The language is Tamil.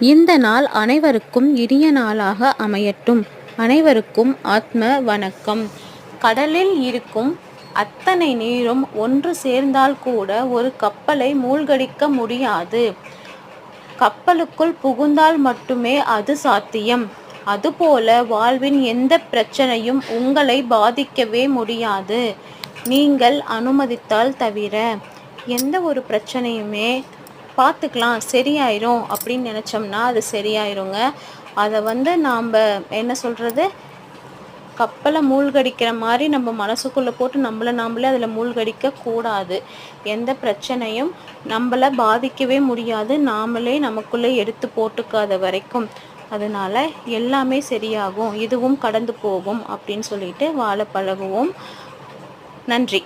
இந்த நாள் அனைவருக்கும் இனிய நாளாக அமையட்டும். அனைவருக்கும் ஆத்ம வணக்கம். கடலில் இருக்கும் அத்தனை நீரும் ஒன்று சேர்ந்தால் கூட ஒரு கப்பலை மூழ்கடிக்க முடியாது. கப்பலுக்குள் புகுந்தால் மட்டுமே அது சாத்தியம். அதுபோல வாழ்வின் எந்த பிரச்சனையும் உங்களை பாதிக்கவே முடியாது. நீங்கள் அனுமதித்தால் தவிர எந்த ஒரு பிரச்சனையுமே பார்த்துக்கலாம் சரியாயிரும் அப்படின்னு நினச்சோம்னா அது சரியாயிருங்க. அதை வந்து நாம் என்ன சொல்கிறது கப்பலை மூழ்கடிக்கிற மாதிரி நம்ம மனசுக்குள்ளே போட்டு நம்மளை நாமளே அதில் மூழ்கடிக்க கூடாது. எந்த பிரச்சனையும் நம்மளை பாதிக்கவே முடியாது. நாமளே நமக்குள்ளே எடுத்து போட்டுக்காத வரைக்கும். அதனால் எல்லாமே சரியாகும். இதுவும் கடந்து போகும் அப்படின்னு சொல்லிட்டு வாழ பழகுவோம். நன்றி.